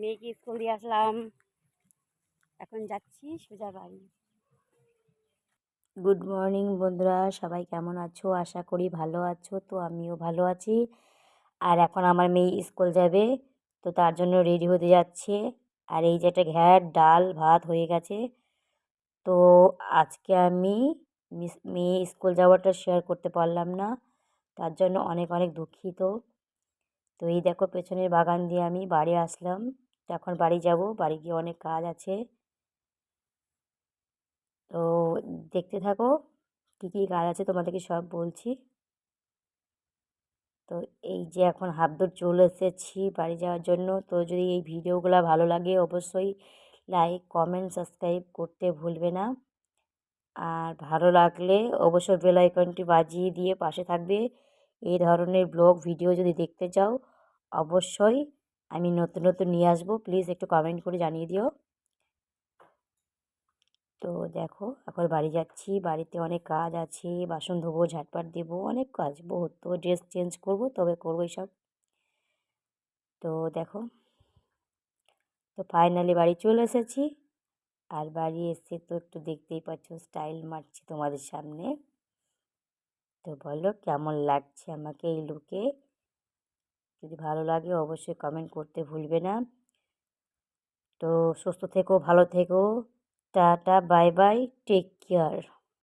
মেয়েকে স্কুল দিয়ে আসলাম। এখন যাচ্ছি সোজা বাড়ি। গুড মর্নিং বন্ধুরা, সবাই কেমন আছো? আশা করি ভালো আছো, তো আমিও ভালো আছি। আর এখন আমার মেয়ে স্কুল যাবে, তো তার জন্য রেডি হতে যাচ্ছে। আর এই যে একটা ঘ্যাট, ডাল, ভাত হয়ে গেছে। তো আজকে আমি মেয়ে স্কুল যাওয়াটা শেয়ার করতে পারলাম না, তার জন্য অনেক অনেক দুঃখিত। তো এই দেখো, পেছনের বাগান দিয়ে আমি বাড়ি আসলাম। এখন বাড়ি যাব, বাড়ি গিয়ে অনেক কাজ আছে। তো দেখতে থাকো, কী কী কাজ আছে তোমাদেরকে সব বলছি। তো এই যে এখন হাফ দূর চলে এসেছি বাড়ি যাওয়ার জন্য। তো যদি এই ভিডিওগুলো ভালো লাগে অবশ্যই লাইক কমেন্ট সাবস্ক্রাইব করতে ভুলবে না। আর ভালো লাগলে অবশ্যই বেল আইকনটি বাজিয়ে দিয়ে পাশে থাকবে। এই ধরনের ব্লগ ভিডিও যদি দেখতে চাও, অবশ্যই আমি নতুন নতুন নিয়ে আসব। প্লিজ একটু কমেন্ট করে জানিয়ে দিও। তো দেখো, এখন বাড়ি যাচ্ছি। বাড়িতে অনেক কাজ আছে। বাসন ধোবো ঝাটপাট দেবো, অনেক কাজ। বহুত। তো ড্রেস চেঞ্জ করব, তবে করব সব। তো দেখো, তো ফাইনালি বাড়ি চলে এসেছি। আর বাড়ি এসে তো একটু দেখতেই পাচ্ছ স্টাইল মারছি তোমাদের সামনে। তো বলো, কেমন লাগছে আমাকে এই লুকে যদি ভালো লাগে অবশ্যই কমেন্ট করতে ভুলবে না। তো সুস্থ থেকো, ভালো থেকো। Tata bye bye take care